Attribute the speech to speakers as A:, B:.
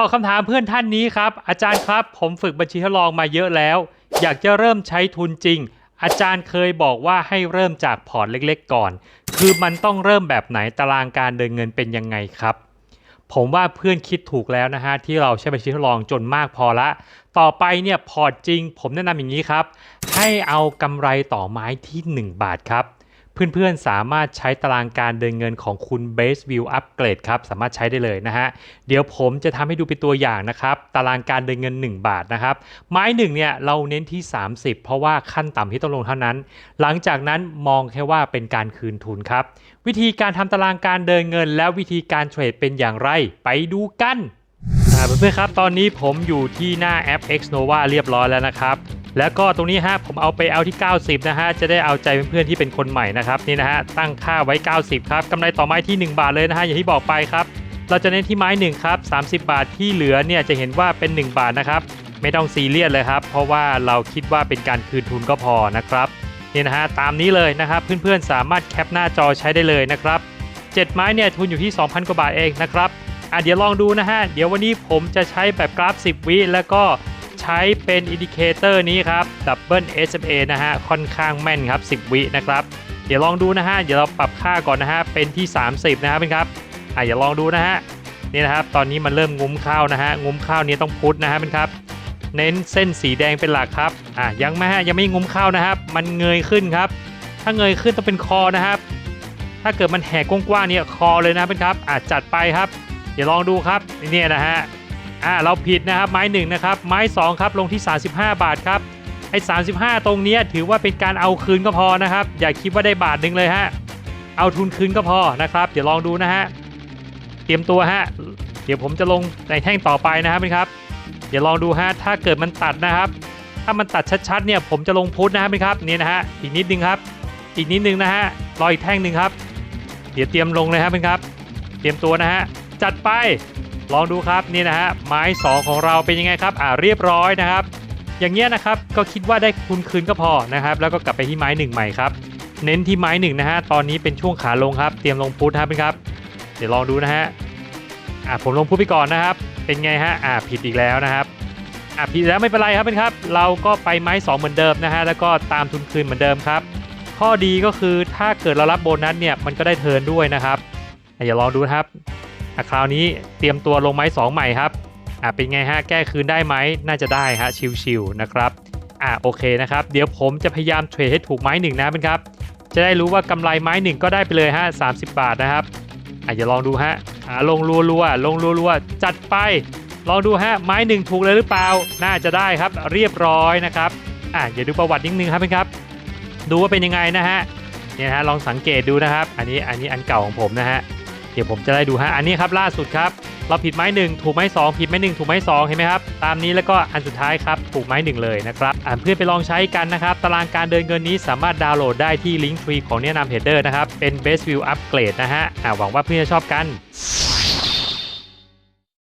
A: ตอบคำถามเพื่อนท่านนี้ครับ อาจารย์ครับ ผมฝึกบัญชีทดลองมาเยอะแล้ว อยากจะเริ่มใช้ทุนจริง อาจารย์เคยบอกว่าให้เริ่มจากพอร์ตเล็กๆ ก่อน คือมันต้องเริ่มแบบไหนตารางการเดินเงินเป็นยังไงครับ ผมว่าเพื่อนคิดถูกแล้วนะฮะที่เราใช้บัญชีทดลองจนมากพอละ ต่อไปเนี่ยพอร์ตจริง ผมแนะนำอย่างนี้ครับ ให้เอากำไรต่อไม้ที่ 1 บาทครับ เพื่อนๆ สามารถใช้ตารางการเดินเงินของคุณ Base View Upgrade ครับ สามารถใช้ได้เลยนะฮะ เดี๋ยวผมจะทำให้ดูเป็นตัวอย่างนะครับ ตารางการเดินเงิน 1 บาทนะครับ ไม้หนึ่งเนี่ยเราเน้นที่ 30 เพราะว่าขั้นต่ำที่ต้องลงเท่านั้น หลังจากนั้นมองแค่ว่าเป็นการคืนทุนครับ วิธีการทำตารางการเดินเงิน แล้ววิธีการเทรดเป็นอย่างไร ไปดูกันเพื่อนๆครับ ตอนนี้ผมอยู่ที่หน้าแอป Xnova เรียบร้อยแล้วนะครับ แล้วก็ตรงนี้ฮะผมเอาไปเอาที่ 90 นะฮะ จะได้เอาใจเพื่อนๆที่เป็นคนใหม่นะครับนี่นะฮะตั้งค่าไว้ 90 ครับกำไรต่อไม้ที่ 1 บาทเลยนะฮะอย่างที่บอกไปครับ เราจะเน้นที่ไม้1ครับ30 บาทที่เหลือเนี่ยจะเห็นว่าเป็น 1 บาทนะครับไม่ต้องซีเรียสเลยครับ เพราะว่าเราคิดว่าเป็นการคืนทุนก็พอนะครับนี่นะฮะตามนี้เลยนะครับเพื่อนๆสามารถแคปหน้าจอใช้ได้เลยนะครับ7ไม้เนี่ยทุนอยู่ที่ 2,000 กว่าบาทเองนะครับอะเดี๋ยวลองดูนะฮะ เดี๋ยววันนี้ผมจะใช้แบบกราฟ 10 วิแล้วก็ ช้เป็นอินดิเคเตอร์นี้ครับ Double SMA นะฮะ ค่อนข้างแม่นครับ 10 วินะครับ เดี๋ยวลองดูนะฮะ เดี๋ยวเราปรับค่าก่อนนะฮะ เป็นที่ 30 นะครับเป็นครับอะอย่าลองดูนะฮะ นี่นะครับ ตอนนี้มันเริ่มงุ้มข้าวนะฮะ งุ้มข้าวนี้ต้องพุทนะฮะเป็นครับ เน้นเส้นสีแดงเป็นหลักครับ อะยังไม่ฮะ ยังไม่งุ้มข้าวนะครับ มันเงยขึ้นครับ ถ้าเงยขึ้นต้องเป็นคอนะครับ ถ้าเกิดมันแหกกว้างๆเนี่ยคอเลยนะเป็นครับ อะจัดไปครับ เดี๋ยวลองดูครับ เนี่ยนะฮะ อ่าเราผิดนะครับไม้1นะครับไม้2ครับลงที่ 35 บาทครับไอ้35 ตรงนี้ถือว่าเป็นการเอาคืนก็พอนะครับ อย่าคิดว่าได้บาทหนึ่งเลยฮะเอาทุนคืนก็พอนะครับ เดี๋ยวลองดูนะฮะเตรียมตัวฮะเดี๋ยวผมจะลงในแท่งต่อไปนะครับครับ เดี๋ยวลองดูฮะถ้าเกิดมันตัดนะครับ ถ้ามันตัดชัดๆเนี่ยผมจะลงพุทนะครับครับนี่นะฮะอีกนิดนึงครับอีกนิดนึงนะฮะรออีกแท่งหนึ่งครับ เดี๋ยวเตรียมลงเลยครับครับ เตรียมตัวนะฮะจัดไป ลองดูครับนี่นะฮะไม้ 2 ของเราเป็นยังไงครับอ่าเรียบร้อยนะครับ อย่างเงี้ยนะครับก็คิดว่าได้คุณคืนก็พอนะครับ แล้วก็กลับไปที่ไม้ 1 ใหม่ครับ เน้นที่ไม้1นะฮะตอนนี้เป็นช่วงขาลงครับ เตรียมลงพุทครับครับ เดี๋ยวลองดูนะฮะอ่าผมลงพุทไปก่อนนะครับ เป็นไงฮะอ่าผิดอีกแล้วนะครับอ่าผิดแล้วไม่เป็นไรครับเป็นครับ เราก็ไปไม้ 2 เหมือนเดิมนะฮะแล้วก็ตามทุนคืนเหมือนเดิมครับ ข้อดีก็คือถ้าเกิดเรารับโบนัสเนี่ยมันก็ได้เทิร์นด้วยนะครับอะอย่าลองดูครับ คราวนี้เตรียมตัวลงไม้ 2 ใหม่ครับอะเป็นไงฮะแก้คืนได้ไหมน่าจะได้ฮะชิวๆนะครับอะโอเคนะครับ เดี๋ยวผมจะพยายามเทรดให้ถูกไม้หนึ่งนะเป็นครับจะได้รู้ว่ากำไรไม้หนึ่งก็ได้ไปเลยฮะ30บาทนะครับอะอย่าลองดูฮะอะลงรัวๆลงรัวๆจัดไป ลองดูฮะไม้หนึ่งถูกเลยหรือเปล่า น่าจะได้ครับเรียบร้อยนะครับอะอย่าดูประวัตินิดนึงครับเป็นครับ ดูว่าเป็นยังไงนะฮะเนี่ยฮะลองสังเกตดูนะครับ อันนี้อันนี้อันเก่าของผมนะฮะ เดี๋ยวผมจะได้ดูฮะอันนี้ครับล่าสุดครับ เราผิดไม้หนึ่งถูกไม้สองผิดไม้หนึ่งถูกไม้สองเห็นไหมครับตามนี้แล้วก็อันสุดท้ายครับถูกไม้หนึ่งเลยนะครับอ่านเพื่อนไปลองใช้กันนะครับ ตารางการเดินเงินนี้สามารถดาวน์โหลดได้ที่ลิงก์ฟรีของแนะนำเฮดเดอร์นะครับเป็น Best View Upgrade นะฮะอ่าหวังว่าเพื่อนจะชอบกัน